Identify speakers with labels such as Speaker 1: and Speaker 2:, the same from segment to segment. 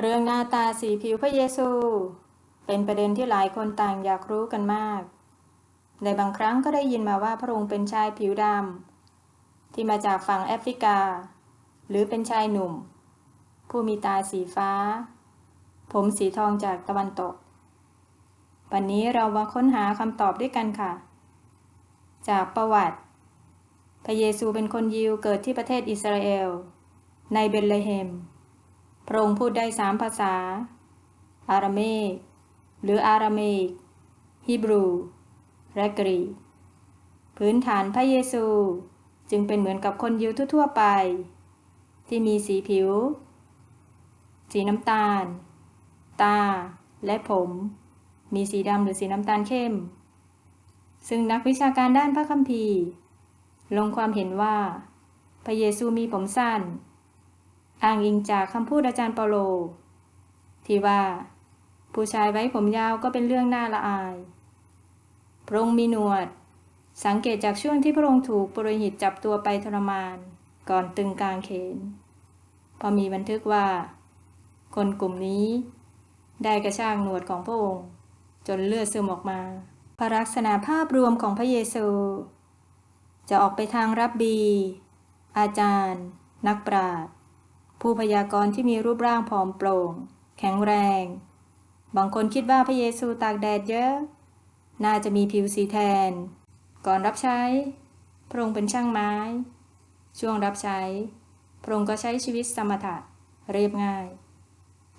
Speaker 1: เรื่องหน้าตาสีผิวพระเยซู เป็นประเด็นที่หลายคนต่างอยากรู้กันมาก ในบางครั้งก็ได้ยินมาว่าพระองค์เป็นชายผิวดำที่มาจากฝั่งแอฟริกา หรือเป็นชายหนุ่ม ผู้มีตาสีฟ้า ผมสีทองจากตะวันตก วันนี้เรามาค้นหาคำตอบด้วยกันค่ะ จากประวัติ พระเยซูเป็นคนยิวเกิดที่ประเทศอิสราเอล ในเบธเลเฮม พระองค์พูดได้สามภาษา อาราเมกหรืออาราเมกฮีบรู และกรีกพื้นฐานพระเยซูจึงเป็นเหมือนกับคนยิวทั่วๆไป ที่มีสีผิว สีน้ำตาล ตา และผม มีสีดำหรือสีน้ำตาลเข้ม ซึ่งนักวิชาการด้านพระคัมภีร์ ลงความเห็นว่า พระเยซูมีผมสั้น อ้างอิงจากคำพูดอาจารย์เปาโล ที่ว่า ผู้ชายไว้ผมยาวก็เป็นเรื่องน่าละอาย พระองค์มีหนวด สังเกตจากช่วงที่พระองค์ถูกปรหิตจับตัวไปทรมาน ก่อนตึงกลางเขน พอมีบันทึกว่า คนกลุ่มนี้ ได้กระชากหนวดของพระองค์ จนเลือดซึมออกมา พระลักษณะภาพรวมของพระเยซู จะออกไปทางรับบี อาจารย์ นักปราชญ์ ผู้พยากรณ์ที่มีรูปร่างผอมโปร่ง แข็งแรง บางคนคิดว่าพระเยซูตากแดดเยอะ น่าจะมีผิวสีแทน ก่อนรับใช้ พระองค์เป็นช่างไม้ ช่วงรับใช้ พระองค์ก็ใช้ชีวิตสมถะ เรียบง่าย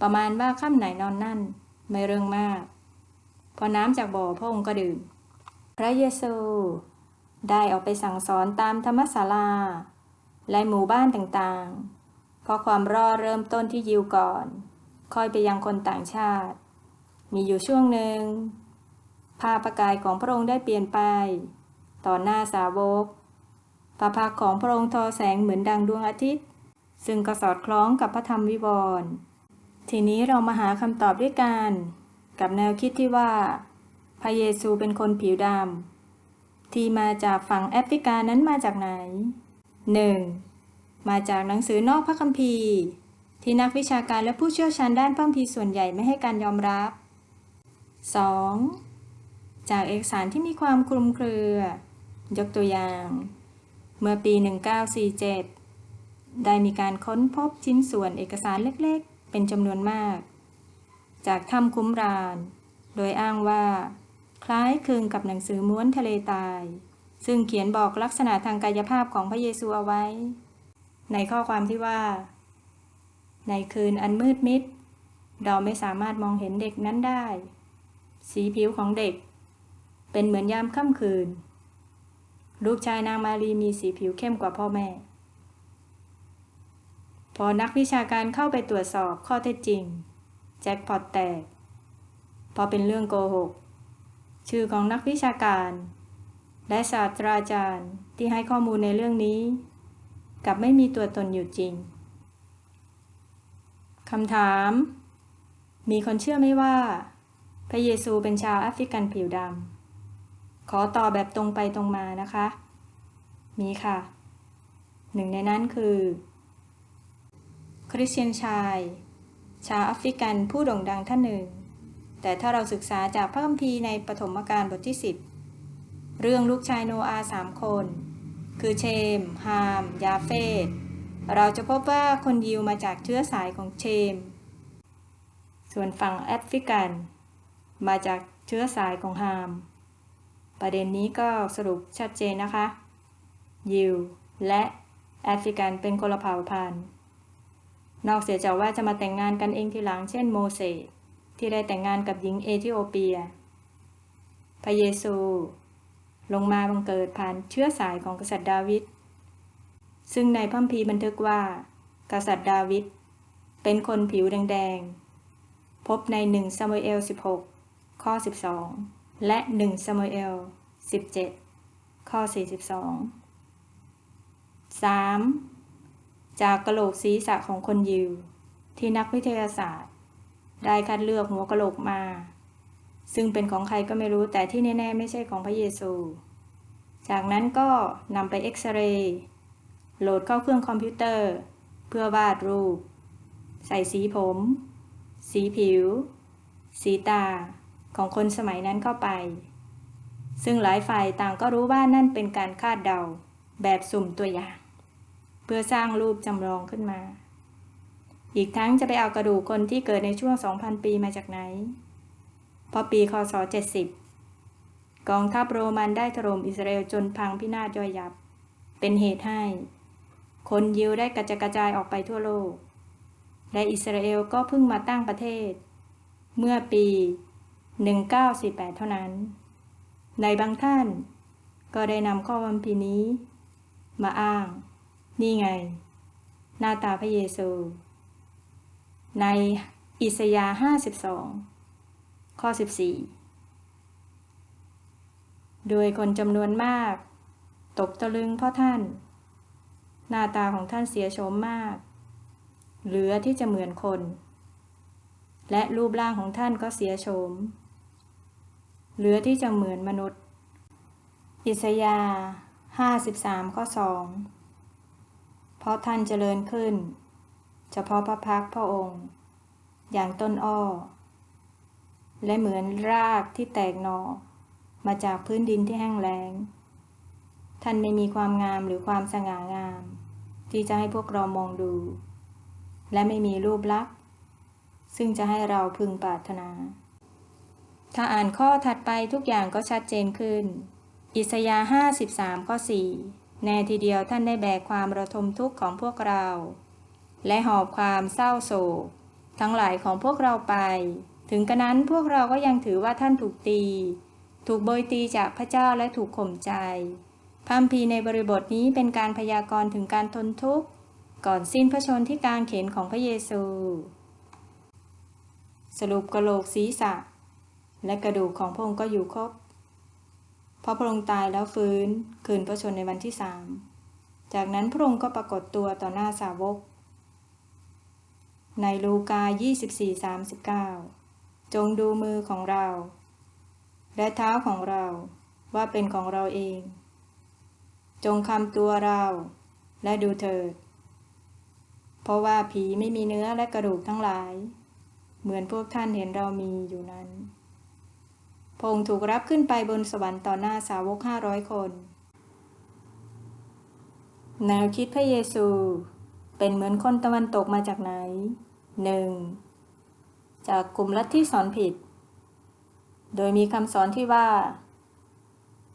Speaker 1: ประมาณว่าค่ำไหนนอนนั่น ไม่เรื่องมาก พอน้ำจากบ่อพระองค์ก็ดื่ม พระเยซู ได้ออกไปสั่งสอนตามธรรมศาลา และหมู่บ้านต่างๆ เพราะความรอดเริ่มต้นที่ยิวก่อน ค่อยไปยังคนต่างชาติ มีอยู่ช่วงหนึ่งภาพประกายของพระองค์ได้เปลี่ยนไป ต่อหน้าสาวกพระพักตร์ของพระองค์ทอแสงเหมือนดังดวงอาทิตย์ ซึ่งก็สอดคล้องกับพระธรรมวิวรณ์ทีนี้เรามาหาคำตอบด้วยกัน กับแนวคิดที่ว่า พระเยซูเป็นคนผิวดำที่มาจากฝั่งแอฟริกานั้นมาจากไหน 1. มาจากหนังสือนอกพระคัมภีร์ ที่นักวิชาการและผู้เชี่ยวชาญด้านพระคัมภีร์ส่วนใหญ่ไม่ให้การยอมรับ 2. จากเอกสารที่มีความคลุมเครือ ยกตัวอย่าง เมื่อปี 1947 ได้มีการค้นพบชิ้นส่วนเอกสารเล็กๆ เป็นจำนวนมาก จากถ้ำคุ้มราน โดยอ้างว่า คล้ายคลึงกับหนังสือม้วนทะเลตาย ซึ่งเขียนบอกลักษณะทางกายภาพของพระเยซูเอาไว้ ในข้อความที่ว่า ในคืนอันมืดมิด เราไม่สามารถมองเห็นเด็กนั้นได้ สีผิวของเด็ก เป็นเหมือนยามค่ำคืน ลูกชายนางมารีมีสีผิวเข้มกว่าพ่อแม่ พอนักวิชาการเข้าไปตรวจสอบข้อเท็จจริง แจ็คพอตแตกพราะเป็นเรื่องโกหก ชื่อของนักวิชาการ และศาสตราจารย์ที่ให้ข้อมูลในเรื่องนี้ กับไม่มีตัวตนอยู่จริงคำถาม มีคนเชื่อไหมว่า พระเยซูเป็นชาวแอฟริกันผิวดำ ขอตอบแบบตรงไปตรงมานะคะ มีค่ะ หนึ่งในนั้นคือ คริสเตียนชาย ชาวแอฟริกันผู้โด่งดังท่านหนึ่ง แต่ถ้าเราศึกษาจากพระคัมภีร์ในปฐมกาลบทที่ 10 เรื่องลูกชายโนอาสามคน คือเชม ฮาม ยาเฟตเราจะพบว่าคนยิวมาจากเชื้อสายของเชม ส่วนฝั่งแอฟริกัน มาจากเชื้อสายของฮาม ประเด็นนี้ก็สรุปชัดเจนนะคะ ยิวและแอฟริกันเป็นคนละเผ่าพันธุ์ นอกเสียจากว่าจะมาแต่งงานกันเองทีหลังเช่นโมเสสที่ได้แต่งงานกับหญิงเอธิโอเปีย พระเยซู ลงมาบังเกิดผ่านเชื้อสายของกษัตริย์ดาวิด ซึ่งในพัมภีบันทึกว่า กษัตริย์ดาวิดเป็นคนผิวแดงๆ พบใน1ซามูเอล 16 ข้อ 12 และ1ซามูเอล 17 ข้อ 42 3. จากกระโหลกศีรษะของคนยิว ที่นักวิทยาศาสตร์ ได้คัดเลือกหัวกระโหลกมา ซึ่งเป็นของใครก็ไม่รู้แต่ที่แน่ๆไม่ใช่ของพระเยซู จากนั้นก็นำไปเอ็กซเรย์โหลดเข้าเครื่องคอมพิวเตอร์ เพื่อวาดรูป ใส่สีผม สีผิว สีตา ของคนสมัยนั้นเข้าไป ซึ่งหลายฝ่ายต่างก็รู้ว่านั่นเป็นการคาดเดาแบบสุ่มตัวอย่าง เพื่อสร้างรูปจำลองขึ้นมา อีกทั้งจะไปเอากระดูกคนที่เกิดในช่วง 2,000 ปีมาจากไหน พอปีคศ 70 กองทัพโรมันได้ถล่มอิสราเอลจนพังพินาศย่อยยับ เป็นเหตุให้ คนยิวได้กระจกระจายออกไปทั่วโลก และอิสราเอลก็เพิ่งมาตั้งประเทศ เมื่อปี 1948 เท่านั้น ในบางท่านก็ได้นำข้อวัมพีนี้ มาอ้าง นี่ไง หน้าตาพระเยซู ในอิสยาห์52 ข้อ 14 โดยคนจำนวนมาก ตกตะลึงเพราะท่าน หน้าตาของท่านเสียโฉมมาก เหลือที่จะเหมือนคน และรูปร่างของท่านก็เสียโฉม เหลือที่จะเหมือนมนุษย์ อิสยาห์53ข้อ2เพราะท่านเจริญขึ้น เฉพาะพระพักพระองค์ อย่างต้นอ้อ และเหมือนรากที่แตกหนอมาจากพื้นดินที่แห้งแล้ง ท่านไม่มีความงามหรือความสง่างาม ที่จะให้พวกเรามองดู และไม่มีรูปลักษณ์ ซึ่งจะให้เราพึงปรารถนา ถ้าอ่านข้อถัดไปทุกอย่างก็ชัดเจนขึ้น อิสยาห์53ข้อ4แน่ทีเดียวท่านได้แบกความระทมทุกข์ของพวกเรา และหอบความเศร้าโศก ทั้งหลายของพวกเราไป ถึงกระนั้นพวกเราก็ยังถือว่าท่านถูกตี ถูกโบยตีจากพระเจ้าและถูกข่มใจพัมภีในบริบทนี้เป็นการพยากรณ์ถึงการทนทุกข์ ก่อนสิ้นพระชนที่กางเขนของพระเยซู สรุปกระโหลกศีรษะ และกระดูกของพระองค์ก็อยู่ครบพราะพระองค์ตายแล้วฟื้นคืนพระชนในวันที่สามจากนั้นพระองค์ก็ปรากฏตัวต่อหน้าสาวก ในลูกา 24-39 จงดูมือของเรา และเท้าของเราว่าเป็นของเราเอง จงคำตัวเราและดูเถิด เพราะว่าผีไม่มีเนื้อและกระดูกทั้งหลาย เหมือนพวกท่านเห็นเรามีอยู่นั้น พงถูกรับขึ้นไปบนสวรรค์ต่อหน้าสาวกห้าร้อยคน แนวคิดพระเยซู เป็นเหมือนคนตะวันตกมาจากไหนหนึ่ง จากกลุ่มลัทธิสอนผิด โดยมีคำสอนที่ว่า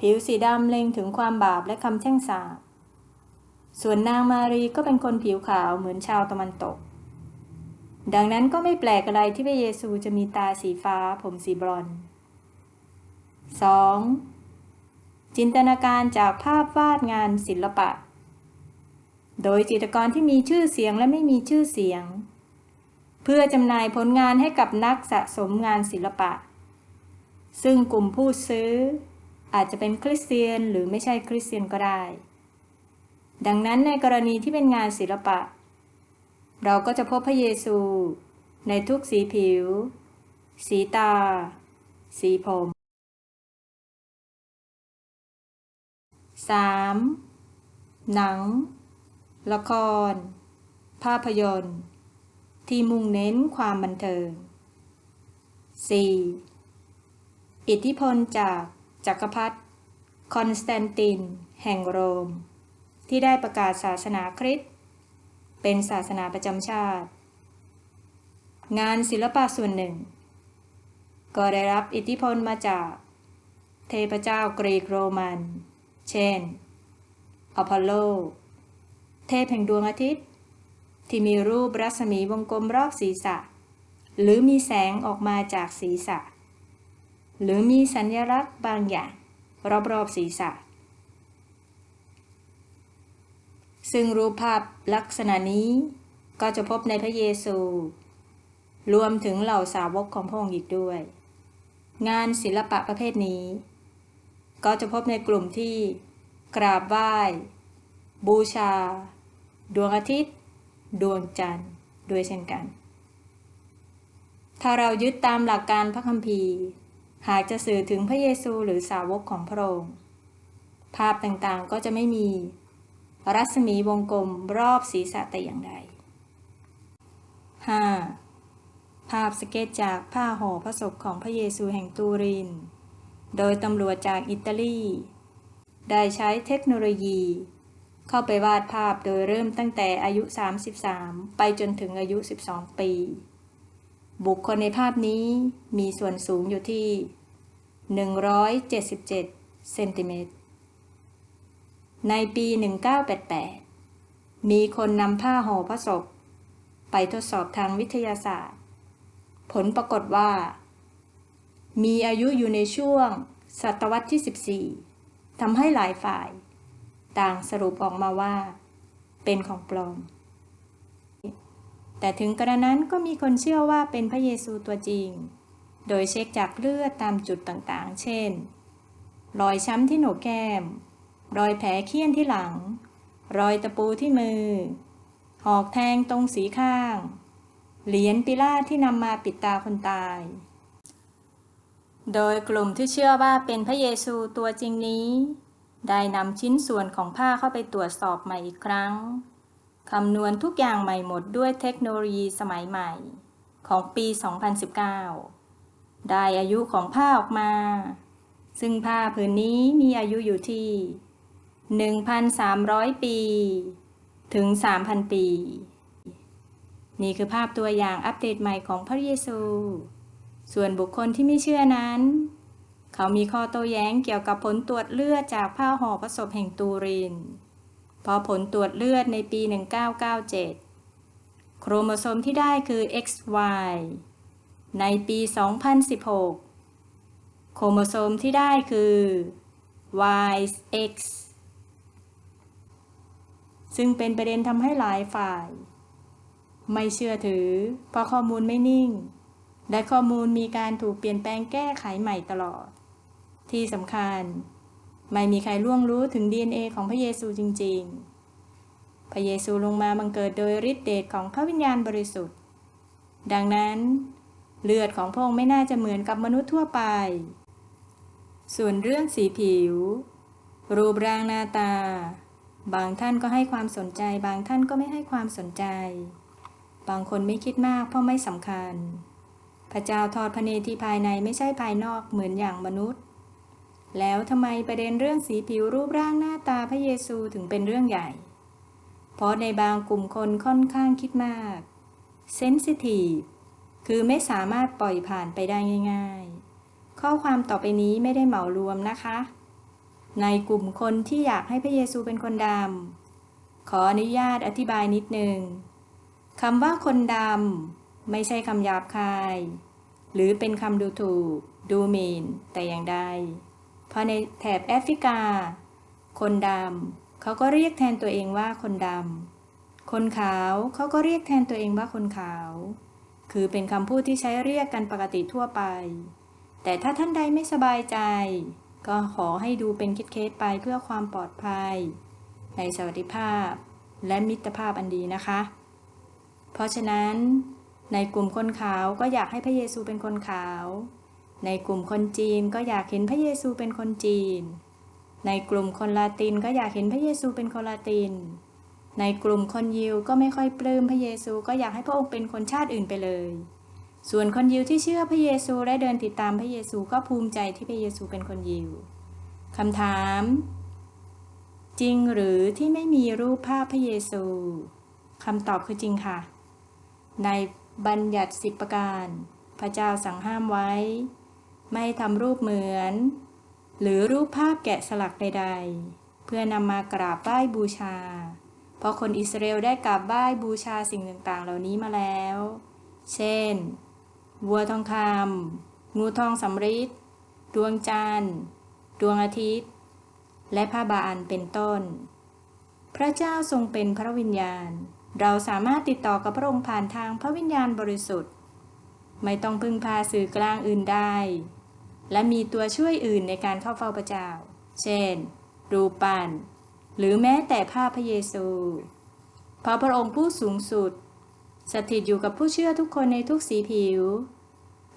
Speaker 1: ผิวสีดำเล็งถึงความบาปและคำแช่งสาปส่วนนางมารีก็เป็นคนผิวขาวเหมือนชาวตะวันตก ดังนั้นก็ไม่แปลกอะไรที่พระเยซูจะมีตาสีฟ้าผมสีบรอน 2. จินตนาการจากภาพวาดงานศิลปะ โดยจิตรกรที่มีชื่อเสียงและไม่มีชื่อเสียง เพื่อจำหน่ายผลงานให้กับนักสะสมงานศิลปะ ซึ่งกลุ่มผู้ซื้อ อาจจะเป็นคริสเตียนหรือไม่ใช่คริสเตียนก็ได้ ดังนั้นในกรณีที่เป็นงานศิลปะ เราก็จะพบพระเยซู ในทุกสีผิว สีตา สีผม 3. หนัง ละคร ภาพยนตร์ ที่มุ่งเน้นความบันเทิง 4. อิทธิพลจากจักรพรรดิคอนสแตนติน แห่งโรม ที่ได้ประกาศศาสนาคริสต์เป็นศาสนาประจำชาติ งานศิลปะส่วนหนึ่ง ก็ได้รับอิทธิพลมาจาก เทพเจ้ากรีกโรมัน เช่น อพอลโล เทพแห่งดวงอาทิตย์ ที่มีรูปรัศมีวงกลมรอบศีรษะ หรือมีแสงออกมาจากศีรษะ หรือมีสัญลักษณ์บางอย่าง รอบๆศีรษะ ซึ่งรูปภาพลักษณะนี้ก็จะพบในพระเยซู รวมถึงเหล่าสาวกของพระองค์อีกด้วย งานศิลปะประเภทนี้ ก็จะพบในกลุ่มที่กราบไหว้ บูชา ดวงอาทิตย์ ดวงจันทร์ด้วยเช่นกัน ถ้าเรายึดตามหลักการพระคัมภีร์ หากจะสื่อถึงพระเยซูหรือสาวกของพระองค์ ภาพต่างๆก็จะไม่มี รัศมีวงกลมรอบศีรษะแต่อย่างใด 5. ภภาพสเก็ตจากผ้าห่อพระศพของพระเยซูแห่งตูริน โดยตำรวจจากอิตาลี ได้ใช้เทคโนโลยี เข้าไปวาดภาพโดยเริ่มตั้งแต่อายุ 33 ไปจนถึงอายุ 12 ปี บุคคลในภาพนี้มีส่วนสูงอยู่ที่ 177 เซนติเมตร ในปี 1988 มีคนนำผ้าห่อพระศพ ไปทดสอบทางวิทยาศาสตร์ ผลปรากฏว่า มีอายุอยู่ในช่วงศตวรรษที่ 14ทำให้หลายฝ่าย ต่างสรุปออกมาว่า เป็นของปลอม แต่ถึงกระนั้นก็มีคนเชื่อว่าเป็นพระเยซูตัวจริง โดยเช็คจากเลือดตามจุดต่างๆ เช่น รอยช้ำที่โหนกแก้ม รอยแผลเคี้ยนที่หลัง รอยตะปูที่มือ หอกแทงตรงสีข้าง เหรียญปิล่าที่นำมาปิดตาคนตายโดยกลุ่มที่เชื่อว่าเป็นพระเยซูตัวจริงนี้ ได้นำชิ้นส่วนของผ้าเข้าไปตรวจสอบใหม่อีกครั้ง คำนวณทุกอย่างใหม่หมดด้วยเทคโนโลยีสมัยใหม่ ของปี 2019 ได้อายุของผ้าออกมา ซึ่งผ้าผืนนี้มีอายุอยู่ที่ 1,300 ปี ถึง 3,000 ปี นี่คือภาพตัวอย่างอัปเดตใหม่ของพระเยซู ส่วนบุคคลที่ไม่เชื่อนั้น เขามีข้อโต้แย้งเกี่ยวกับผลตรวจเลือดจากผ้าห่อพระศพแห่งตูรินพราะผลตรวจเลือดในปี 1997 โครโมโซมที่ได้คือ XY ในปี 2016 โครโมโซมที่ได้คือ YX ซึ่งเป็นประเด็นทำให้หลายฝ่าย ไม่เชื่อถือ เพราะข้อมูลไม่นิ่ง และข้อมูลมีการถูกเปลี่ยนแปลงแก้ไขใหม่ตลอด ที่สำคัญ ไม่มีใครล่วงรู้ถึง DNA ของพระเยซูจริง ๆ พระเยซูลงมาบังเกิดโดยฤทธิเดชของพระวิญญาณบริสุทธิ์ ดังนั้น เลือดของพระองค์ไม่น่าจะเหมือนกับมนุษย์ทั่วไป ส่วนเรื่องสีผิว รูปร่างหน้าตา บางท่านก็ให้ความสนใจ บางท่านก็ไม่ให้ความสนใจ บางคนไม่คิดมากเพราะไม่สำคัญ พระเจ้าทอดพระเนตรที่ภายในไม่ใช่ภายนอกเหมือนอย่างมนุษย์ แล้วทำไมประเด็นเรื่องสีผิวรูปร่างหน้าตาพระเยซูถึงเป็นเรื่องใหญ่ เพราะในบางกลุ่มคนค่อนข้างคิดมากเซนซิทีฟคือไม่สามารถปล่อยผ่านไปได้ง่าย ๆ ข้อความต่อไปนี้ไม่ได้เหมารวมนะคะ ในกลุ่มคนที่อยากให้พระเยซูเป็นคนดำขออนุญาตอธิบายนิดนึงคำว่าคนดำไม่ใช่คำหยาบคาย หรือเป็นคำดูถูก ดูหมิ่นแต่อย่างใด พราะในแถบแอฟริกา คนดำเขาก็เรียกแทนตัวเองว่าคนดำคนขาวเขาก็เรียกแทนตัวเองว่าคนขาว คือเป็นคำพูดที่ใช้เรียกกันปกติทั่วไป แต่ถ้าท่านใดไม่สบายใจ ก็ขอให้ดูเป็นเคสไปเพื่อความปลอดภัย ในสวัสดิภาพ และมิตรภาพอันดีนะคะ เพราะฉะนั้นในกลุ่มคนขาวก็อยากให้พระเยซูเป็นคนขาว ในกลุ่มคนจีนก็อยากเห็นพระเยซูเป็นคนจีน ในกลุ่มคนลาตินก็อยากเห็นพระเยซูเป็นคนลาติน ในกลุ่มคนยิวก็ไม่ค่อยปลื้มพระเยซูก็อยากให้พระองค์เป็นคนชาติอื่นไปเลย ส่วนคนยิวที่เชื่อพระเยซูและเดินติดตามพระเยซูก็ภูมิใจที่พระเยซูเป็นคนยิวคำถาม จริงหรือที่ไม่มีรูปภาพพระเยซูคำตอบคือจริงค่ะ ในบัญญัติสิบประการ พระเจ้าสั่งห้ามไว้ ไม่ทำรูปเหมือน หรือรูปภาพแกะสลักใด ๆ เพื่อนำมากราบไหว้บูชา เพราะคนอิสราเอลได้กราบไหว้บูชาสิ่งต่างๆ เหล่านี้มาแล้ว เช่น วัวทองคำงูทองสำริดดวงจันทร์ ดวงอาทิตย์ และผ้าบาอันเป็นต้น พระเจ้าทรงเป็นพระวิญญาณ เราสามารถติดต่อกับพระองค์ผ่านทางพระวิญญาณบริสุทธิ์ ไม่ต้องพึ่งพาสื่อกลางอื่นได้ และมีตัวช่วยอื่นในการเข้าเฝ้าพระเจ้า เช่น รูปปั้น หรือแม้แต่ภาพพระเยซู เพราะพระองค์ผู้สูงสุด สถิตอยู่กับผู้เชื่อทุกคนในทุกสีผิว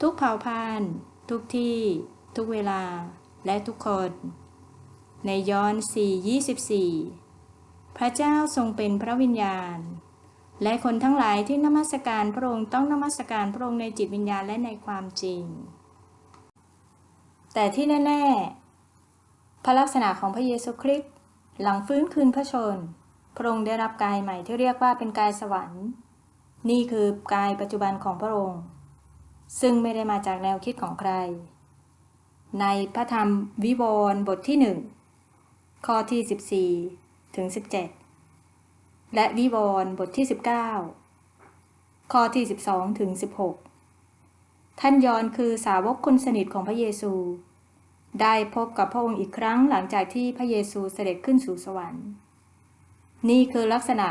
Speaker 1: ทุกเผ่าพันธุ์ ทุกที่ ทุกเวลา และทุกคน ในยอห์น4:24 พระเจ้าทรงเป็นพระวิญญาณ และคนทั้งหลายที่นมัสการพระองค์ต้องนมัสการพระองค์ในจิตวิญญาณและในความจริง แต่ที่แน่ ๆ พระลักษณะของพระเยซูคริสต์หลังฟื้นคืนพระชน พระองค์ได้รับกายใหม่ที่เรียกว่าเป็นกายสวรรค์ นี่คือกายปัจจุบันของพระองค์ ซึ่งไม่ได้มาจากแนวคิดของใคร ในพระธรรมวิวรณ์บทที่หนึ่งข้อที่ 14 ถึง 17 และวิวรณ์บทที่ 19 ข้อที่ 12 ถึง 16 ท่านยอนคือสาวกคนสนิทของพระเยซู ได้พบกับพระองค์อีกครั้งหลังจากที่พระเยซูเสด็จขึ้นสู่สวรรค์ นี่คือลักษณะ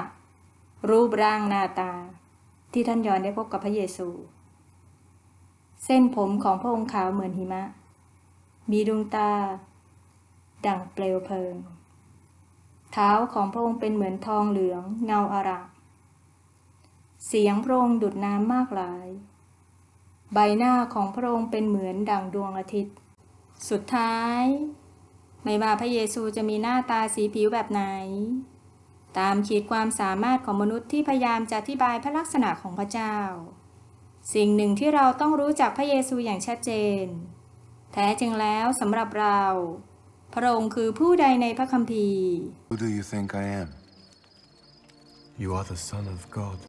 Speaker 1: รูปร่างหน้าตา ที่ท่านยอนได้พบกับพระเยซู เส้นผมของพระองค์ขาวเหมือนหิมะ มีดวงตา ดั่งเปลวเพลิง เท้าของพระองค์เป็นเหมือนทองเหลืองเงาอารามเสียงพระองค์ดุดน้ำมากหลาย ใบหน้าของพระองค์เป็นเหมือนดั่งดวงอาทิตย์ สุดท้าย ไม่ว่าพระเยซูจะมีหน้าตาสีผิวแบบไหน ตามขีดความสามารถของมนุษย์ที่พยายามจะอธิบายพระลักษณะของพระเจ้า สิ่งหนึ่งที่เราต้องรู้จักพระเยซูอย่างชัดเจน แท้จริงแล้วสำหรับเรา พระองค์คือผู้ใดในพระคัมภีร์
Speaker 2: Who do you think I am?
Speaker 3: You are the Son of God.